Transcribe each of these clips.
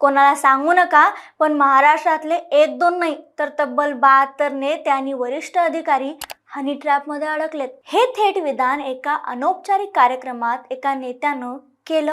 कोणाला सांगू नका पण महाराष्ट्रातले एक दोन नाही तर तब्बल बहात्तर नेते आणि वरिष्ठ अधिकारी हनी ट्रॅपमध्ये अडकलेत. हे थेट विधान एका अनौपचारिक कार्यक्रमात एका नेत्यानं केलं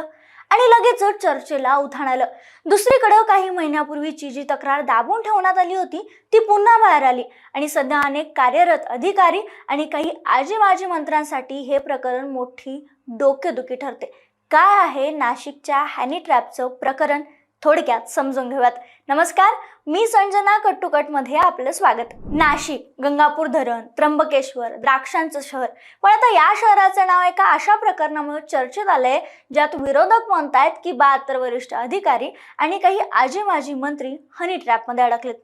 आणि लगेचच चर्चेला उधाण आलं. दुसरीकडं काही महिन्यापूर्वीची जी तक्रार दाबून ठेवण्यात आली होती ती पुन्हा बाहेर आली आणि सध्या अनेक कार्यरत अधिकारी आणि काही आजी माजी मंत्र्यांसाठी हे प्रकरण मोठी डोकेदुखी ठरते. काय आहे नाशिकच्या हॅनी ट्रॅपचं प्रकरण? थोडक्यात समजून घेऊयात. नमस्कार मी संजना कट्टुकटमध्ये आपलं स्वागत. नाशिक गंगापूर धरण त्र्यंबकेश्वर द्राक्षांचं शहर. पण आता या शहराचं नाव एका अशा प्रकरणामुळे चर्चेत आलंय ज्यात विरोधक म्हणतायत की बहात्तर वरिष्ठ अधिकारी आणि काही आजी माजी मंत्री हनी ट्रॅपमध्ये अडकलेत.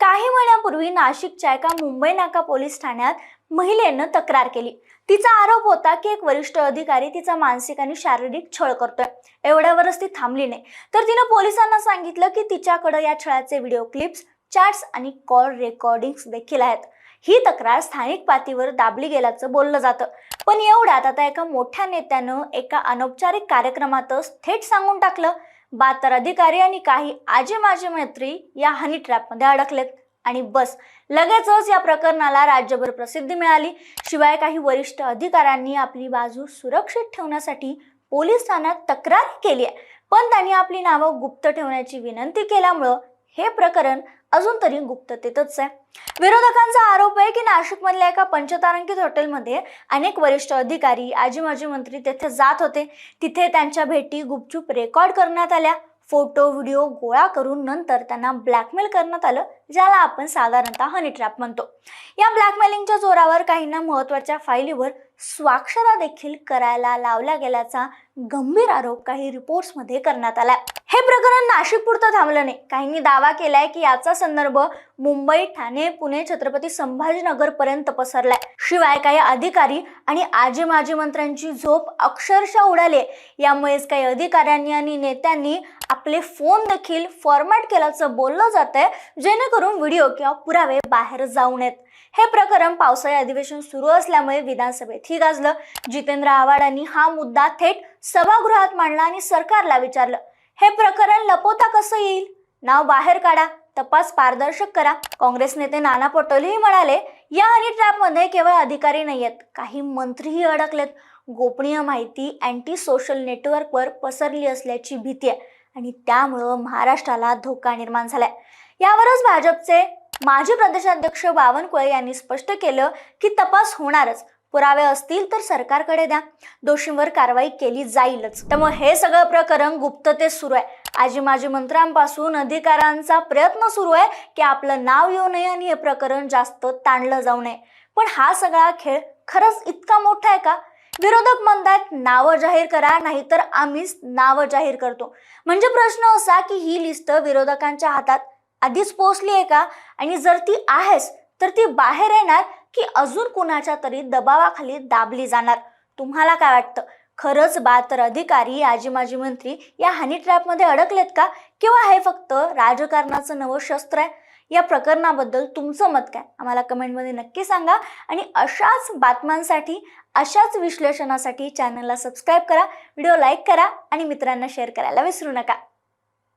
काही महिन्यापूर्वी नाशिकच्या एका मुंबई नाका पोलीस ठाण्यात महिलेनं तक्रार केली. तिचा आरोप होता की एक वरिष्ठ अधिकारी तिचा मानसिक आणि शारीरिक छळ करतोय. एवढ्यावरच ती थांबली नाही. तर तिनं पोलिसांना सांगितलं की तिच्याकडे या छळाचे व्हिडिओ क्लिप्स चॅट्स आणि कॉल रेकॉर्डिंग्स देखील आहेत. ही तक्रार स्थानिक पातळीवर दाबली गेल्याचं बोललं जातं. पण एवढ्यात आता एका मोठ्या नेत्यानं एका अनौपचारिक कार्यक्रमातच थेट सांगून टाकलं. बातर अधिकारी आणि काही आजी माजे मैत्री या हनी ट्रॅपमध्ये अडकलेत. आणि बस लगेचच या प्रकरणाला राज्यभर प्रसिद्धी मिळाली. शिवाय काही वरिष्ठ अधिकाऱ्यांनी आपली बाजू सुरक्षित ठेवण्यासाठी पोलीस ठाण्यात तक्रार केली आहे. पण त्यांनी आपली नावं गुप्त ठेवण्याची विनंती केल्यामुळं हे प्रकरण अजून तरी गुप्ततेतच आहे. विरोधकांचा आरोप आहे की नाशिकमधल्या एका पंचतारांकित हॉटेलमध्ये अनेक वरिष्ठ अधिकारी आजी माजी मंत्री तेथे जात होते. तिथे त्यांच्या भेटी गुपचूप रेकॉर्ड करण्यात आल्या. फोटो व्हिडिओ गोळा करून नंतर त्यांना ब्लॅकमेल करण्यात आलं ज्याला आपण साधारणतः हनी ट्रॅप म्हणतो. या ब्लॅकमेलिंगच्या जोरावर काहींना महत्त्वाच्या फाईलीवर स्वाक्षरा देखील करायला लावल्या गेल्याचा गंभीर आरोप काही रिपोर्ट्समध्ये करण्यात आला हे प्रकरण नाशिक पुरतं थांबलं नाही. काहींनी दावा केलाय की याचा संदर्भ मुंबई ठाणे पुणे छत्रपती संभाजीनगर पर्यंत पसरलाय. शिवाय काही अधिकारी आणि आजी माजी मंत्र्यांची झोप अक्षरशः उडाली यामुळेच काही अधिकाऱ्यांनी आणि नेत्यांनी आपले फोन देखील फॉर्मॅट केल्याचं बोललं जात आहे जेणेकरून व्हिडिओ किंवा पुरावे बाहेर जाऊ नयेत. हे प्रकरण पावसाळी अधिवेशन सुरू असल्यामुळे विधानसभेतही गाजलं. जितेंद्र आव्हाडांनी हा मुद्दा थेट सभागृहात मांडला आणि सरकारला विचारलं. हे प्रकरण लपवता कसं येईल? नाव बाहेर काढा तपास पारदर्शक करा. काँग्रेस नेते नाना पटोलेही म्हणाले या हनी ट्रॅपमध्ये केवळ अधिकारी नाहीयेत काही मंत्रीही अडकलेत. गोपनीय माहिती अँटी सोशल नेटवर्कवर पसरली असल्याची भीती आहे आणि त्यामुळं महाराष्ट्राला धोका निर्माण झालाय. यावरच भाजपचे माजी प्रदेशाध्यक्ष बावनकुळे यांनी स्पष्ट केलं की तपास होणारच. पुरावे असतील तर सरकारकडे द्या. दोषींवर कारवाई केली जाईलच. त्यामुळे हे सगळं प्रकरण गुप्ततेत सुरू आहे. आजी माजी मंत्र्यांपासून अधिकाऱ्यांचा प्रयत्न सुरू आहे की आपलं नाव येऊ नये आणि हे प्रकरण जास्त ताणलं जाऊ नये. पण हा सगळा खेळ खरंच इतका मोठा आहे का? विरोधक म्हणतात नावं जाहीर करा नाहीतर आम्हीच नावं जाहीर करतो. म्हणजे प्रश्न असा की ही लिस्ट विरोधकांच्या हातात आधीच पोहोचली आहे का? आणि जर ती आहेच तर ती बाहेर येणार की अजून कुणाच्या तरी दबावाखाली दाबली जाणार? तुम्हाला काय वाटतं? खरंच बातर अधिकारी आजी माजी मंत्री या हनी ट्रॅपमध्ये अडकलेत का? किंवा हे फक्त राजकारणाचं नवं शस्त्र आहे? या प्रकरणाबद्दल तुमचं मत काय? आम्हाला कमेंटमध्ये नक्की सांगा. आणि अशाच बातम्यांसाठी अशाच विश्लेषणासाठी चॅनलला सबस्क्राईब करा व्हिडिओ लाईक करा आणि मित्रांना शेअर करायला विसरू नका.